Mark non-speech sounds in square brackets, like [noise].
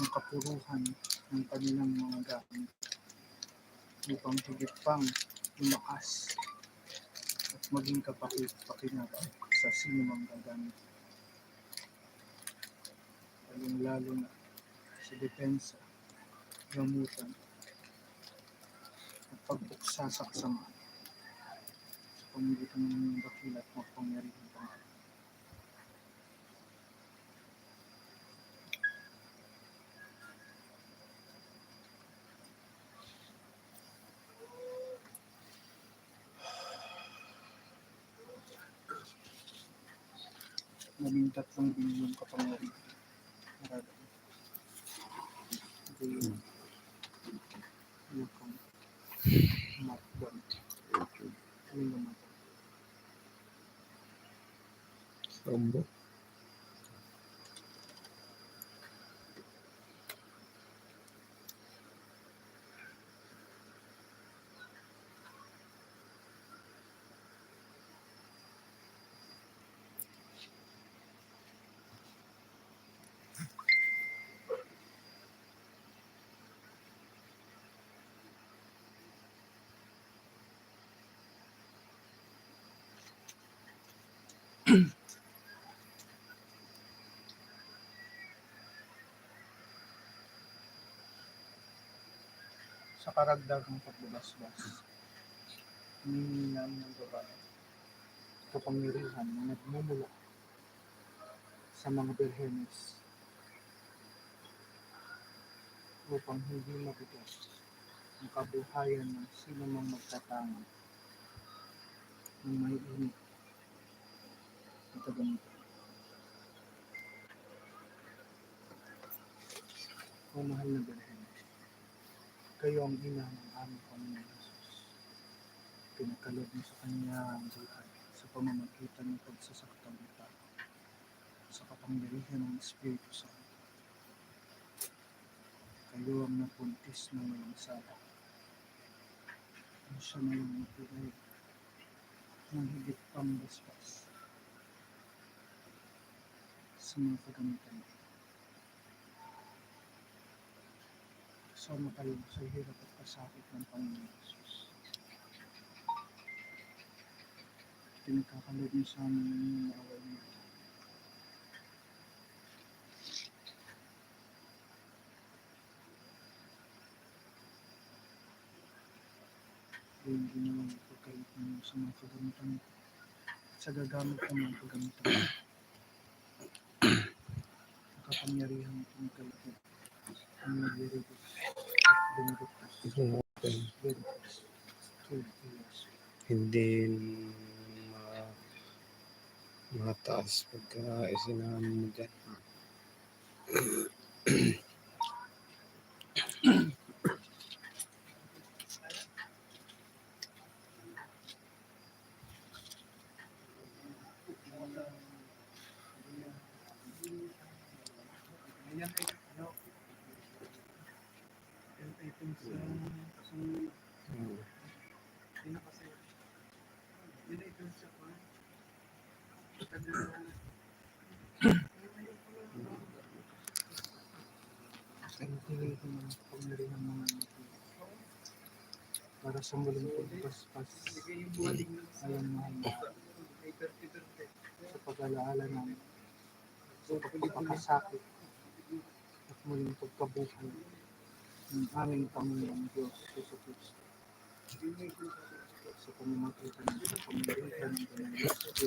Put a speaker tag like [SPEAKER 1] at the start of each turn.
[SPEAKER 1] ng kapuruhan ng kanilang mga gamit upang higit pang lumakas at maging kapakinabangan sa sino mang gagamit. Lalong-lalo na sa depensa, gamutan, at pagbuksa sa kasamaan sa pamilitan ng dakila at mapangyarihan pangalan. Naging tatlong bilyong kapangyarihan. Marami. Bilyon. Yukong. Matban. Ano naman?
[SPEAKER 2] Sambo.
[SPEAKER 1] Sa karagdagang pagbabasbas. Hinihingi namin ng babae. Kapangyarihan na nagmumula sa mga berhenes upang hindi mabigat ang kabuhayan ng sino mang magtatango ng may init at tagamit. O mahal na Birhen, kayo ang ina ng aming Panginoon Jesus. Pinagkaloob mo sa kanya ang buhay sa pamamagitan ng pagsasaktang ito sa kapangyarihan ng Espiritu Santo. Kayo ang napuntis ng walang sala. Ang siya na yung matulay ng higit pang basbas sa mga kagamitan. Kasama kayo sa hirap at kasakit ng Panginoon Jesus. Pinagkakaloob niyo sa amin ng inyong away niyo. Yung ginawang pagkalit ninyo sa mga kagamitan niyo. Sa gagamit ng mga kagamitan niyo. Ang [clears throat] kapangyarihan
[SPEAKER 2] Hindi ma mataas pagka isinama mo dyan.
[SPEAKER 1] Ayan Para sa muling pagpaspas. Alam mo. Sa pag-alaala namin. Sa pagpapakasakit. At muling pagkabuhay ng aming Panginoong Diyos. Sa pamamagitan ng pangyarihan ng Kanyang Espiritu